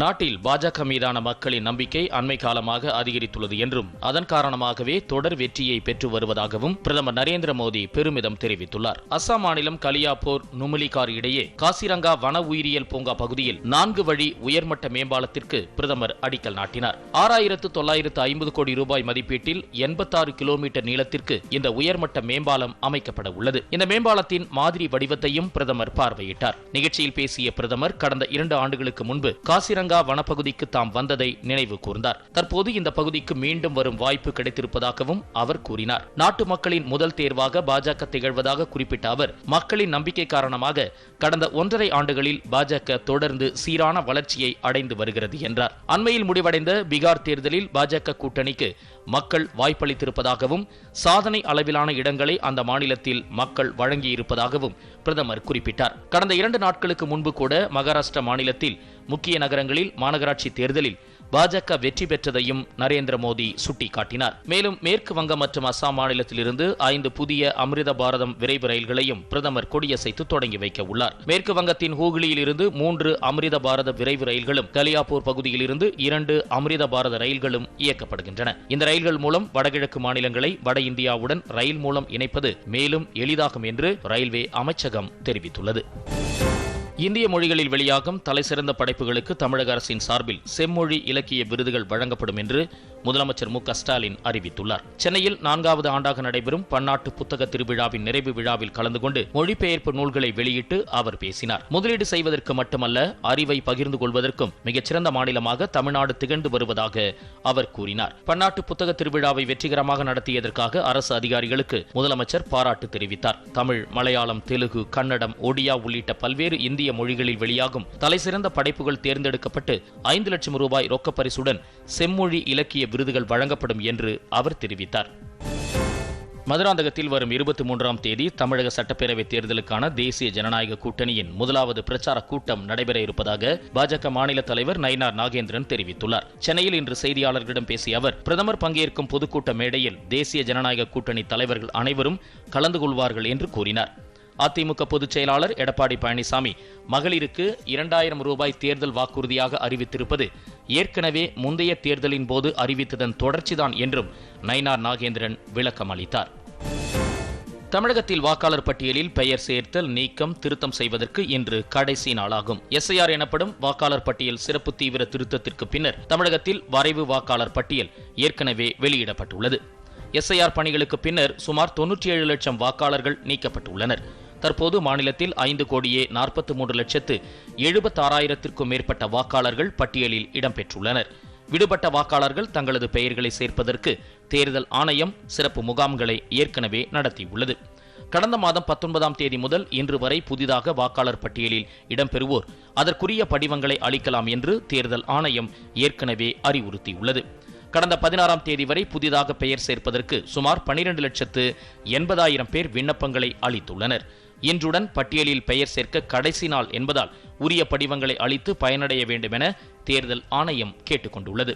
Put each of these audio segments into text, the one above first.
நாட்டில் பாஜக மீதான மக்களின் நம்பிக்கை அண்மை காலமாக அதிகரித்துள்ளது என்றும் அதன் காரணமாகவே தொடர் வெற்றியை பெற்று வருவதாகவும் பிரதமர் நரேந்திர மோடி பெருமிதம் தெரிவித்துள்ளார். அஸ்ஸாம் மாநிலம் கலியாப்பூர் நுமலிகார் இடையே காசிரங்கா வன உயிரியல் பூங்கா பகுதியில் நான்கு வழி உயர்மட்ட மேம்பாலத்திற்கு பிரதமர் அடிக்கல் நாட்டினார். ஆறாயிரத்து தொள்ளாயிரத்து ஐம்பது கோடி ரூபாய் மதிப்பீட்டில் எண்பத்தாறு கிலோமீட்டர் நீளத்திற்கு இந்த உயர்மட்ட மேம்பாலம் அமைக்கப்பட உள்ளது. இந்த மேம்பாலத்தின் மாதிரி வடிவத்தையும் பிரதமர் பார்வையிட்டார். நிகழ்ச்சியில் பேசிய பிரதமர் கடந்த இரண்டு ஆண்டுகளுக்கு முன்பு காசிரங்கா வனப்பகுதிக்கு தாம் வந்ததை நினைவு கூர்ந்தார். தற்போது இந்த பகுதிக்கு மீண்டும் வரும் வாய்ப்பு கிடைத்திருப்பதாகவும் அவர் கூறினார். நாட்டு மக்களின் முதல் தேர்வாக பாஜக திகழ்வதாக குறிப்பிட்ட அவர் மக்களின் நம்பிக்கை காரணமாக கடந்த ஒன்றரை ஆண்டுகளில் பாஜக தொடர்ந்து சீரான வளர்ச்சியை அடைந்து வருகிறது என்றார். அண்மையில் முடிவடைந்த பீகார் தேர்தலில் பாஜக கூட்டணிக்கு மக்கள் வாய்ப்பளித்திருப்பதாகவும் சாதனை அளவிலான இடங்களை அந்த மாநிலத்தில் மக்கள் வழங்கியிருப்பதாகவும் பிரதமர் குறிப்பிட்டார். கடந்த இரண்டு நாட்களுக்கு முன்பு கூட மகாராஷ்டிரா மாநிலத்தில் முக்கிய நகரங்களில் மாநகராட்சி தேர்தலில் பாஜக வெற்றி பெற்றதையும் நரேந்திர மோடி சுட்டிக்காட்டினார். மேலும் மேற்கு வங்கம் மற்றும் அசாம் மாநிலத்திலிருந்து ஐந்து புதிய அமிர்த பாரதம் விரைவு ரயில்களையும் பிரதமர் கொடியசைத்து தொடங்கி வைக்க உள்ளார். மேற்கு வங்கத்தின் ஹூக்ளியில் இருந்து மூன்று அமிர்த பாரத விரைவு ரயில்களும் கலியாப்பூர் பகுதியிலிருந்து இரண்டு அமிர்த பாரத ரயில்களும் இயக்கப்படுகின்றன. இந்த ரயில்கள் மூலம் வடகிழக்கு மாநிலங்களை வட இந்தியாவுடன் ரயில் மூலம் இணைப்பது மேலும் எளிதாகும் என்று ரயில்வே அமைச்சகம் தெரிவித்துள்ளது. இந்திய மொழிகளில் வெளியாகும் தலைசிறந்த படைப்புகளுக்கு தமிழக அரசின் சார்பில் செம்மொழி இலக்கிய விருதுகள் வழங்கப்படும் என்று முதலமைச்சர் மு ஸ்டாலின் அறிவித்துள்ளார். சென்னையில் நான்காவது ஆண்டாக நடைபெறும் பன்னாட்டு புத்தக திருவிழாவின் நிறைவு விழாவில் கலந்து கொண்டு மொழிபெயர்ப்பு நூல்களை வெளியிட்டு அவர் பேசினார். முதலீடு செய்வதற்கு மட்டுமல்ல அறிவை பகிர்ந்து கொள்வதற்கும் மிகச்சிறந்த மாநிலமாக தமிழ்நாடு திகழ்ந்து வருவதாக அவர் கூறினார். பன்னாட்டு புத்தக திருவிழாவை வெற்றிகரமாக நடத்தியதற்காக அரசு அதிகாரிகளுக்கு முதலமைச்சர் பாராட்டு தெரிவித்தார். தமிழ் மலையாளம் தெலுங்கு கன்னடம் ஒடியா உள்ளிட்ட பல்வேறு இந்திய மொழிகளில் வெளியாகும் தலைசிறந்த படைப்புகள் தேர்ந்தெடுக்கப்பட்டு ஐந்து லட்சம் ரூபாய் ரொக்கப்பரிசுடன் செம்மொழி இலக்கிய விருதுகள் வழங்கப்படும் என்று அவர் தெரிவித்தார். மதுராந்தகத்தில் வரும் இருபத்தி மூன்றாம் தேதி தமிழக சட்டப்பேரவைத் தேர்தலுக்கான தேசிய ஜனநாயக கூட்டணியின் முதலாவது பிரச்சார கூட்டம் நடைபெற இருப்பதாக பாஜக மாநில தலைவர் நயினார் நாகேந்திரன் தெரிவித்துள்ளார். சென்னையில் இன்று செய்தியாளர்களிடம் பேசிய அவர் பிரதமர் பங்கேற்கும் பொதுக்கூட்ட மேடையில் தேசிய ஜனநாயக கூட்டணி தலைவர்கள் அனைவரும் கலந்து கொள்வார்கள் என்று கூறினார். அதிமுக பொதுச் செயலாளர் எடப்பாடி பழனிசாமி மகளிருக்கு இரண்டாயிரம் ரூபாய் தேர்தல் வாக்குறுதியாக அறிவித்திருப்பது ஏற்கனவே முந்தைய தேர்தலின் போது அறிவித்ததன் தொடர்ச்சிதான் என்றும் நயினார் நாகேந்திரன் விளக்கம் அளித்தார். தமிழகத்தில் வாக்காளர் பட்டியலில் பெயர் சேர்த்தல் நீக்கம் திருத்தம் செய்வதற்கு இன்று கடைசி நாளாகும். எஸ்ஐஆர் எனப்படும் வாக்காளர் பட்டியல் சிறப்பு தீவிர திருத்தத்திற்கு பின்னர் தமிழகத்தில் வரைவு வாக்காளர் பட்டியல் ஏற்கனவே வெளியிடப்பட்டுள்ளது. எஸ்ஐஆர் பணிகளுக்கு பின்னர் சுமார் தொன்னூற்றி ஏழு லட்சம் வாக்காளர்கள் நீக்கப்பட்டுள்ளனர். தற்போது மாநிலத்தில் ஐந்து கோடியே நாற்பத்தி மூன்று லட்சத்து எழுபத்தாறாயிரத்திற்கும் மேற்பட்ட வாக்காளர்கள் பட்டியலில் இடம்பெற்றுள்ளனர். விடுபட்ட வாக்காளர்கள் தங்களது பெயர்களை சேர்ப்பதற்கு தேர்தல் ஆணையம் சிறப்பு முகாம்களை ஏற்கனவே நடத்தியுள்ளது. கடந்த மாதம் பத்தொன்பதாம் தேதி முதல் இன்று வரை புதிதாக வாக்காளர் பட்டியலில் இடம்பெறுவோர். அதற்குரிய படிவங்களை அளிக்கலாம் என்று தேர்தல் ஆணையம் ஏற்கனவே அறிவுறுத்தியுள்ளது. கடந்த பதினாறாம் தேதி வரை புதிதாக பெயர் சேர்ப்பதற்கு சுமார் பனிரெண்டு லட்சத்து எண்பதாயிரம் பேர் விண்ணப்பங்களை அளித்துள்ளனர். இன்றுடன் பட்டியலில் பெயர் சேர்க்க கடைசி நாள் என்பதால் உரிய படிவங்களை அளித்து பயனடைய வேண்டும் என தேர்தல் ஆணையம் கேட்டுக்கொண்டுள்ளது.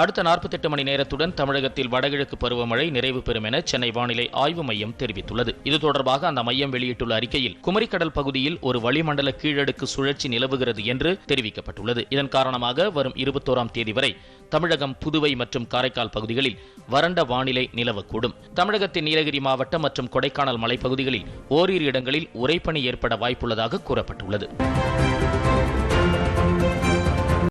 அடுத்த 48 மணி நேரத்துடன் தமிழகத்தில் வடகிழக்கு பருவமழை நிறைவு பெறும் என சென்னை வானிலை ஆய்வு மையம் தெரிவித்துள்ளது. இது தொடர்பாக அந்த மையம் வெளியிட்டுள்ள அறிக்கையில் குமரிக்கடல் பகுதியில் ஒரு வளிமண்டல கீழடுக்கு சுழற்சி நிலவுகிறது என்று தெரிவிக்கப்பட்டுள்ளது. இதன் காரணமாக வரும் இருபத்தோராம் தேதி வரை தமிழகம் புதுவை மற்றும் காரைக்கால் பகுதிகளில் வறண்ட வானிலை நிலவக்கூடும். தமிழகத்தின் நீலகிரி மாவட்டம் மற்றும் கொடைக்கானல் மலைப்பகுதிகளில் ஓரிரு இடங்களில் உறைபனி ஏற்பட வாய்ப்புள்ளதாக கூறப்பட்டுள்ளது.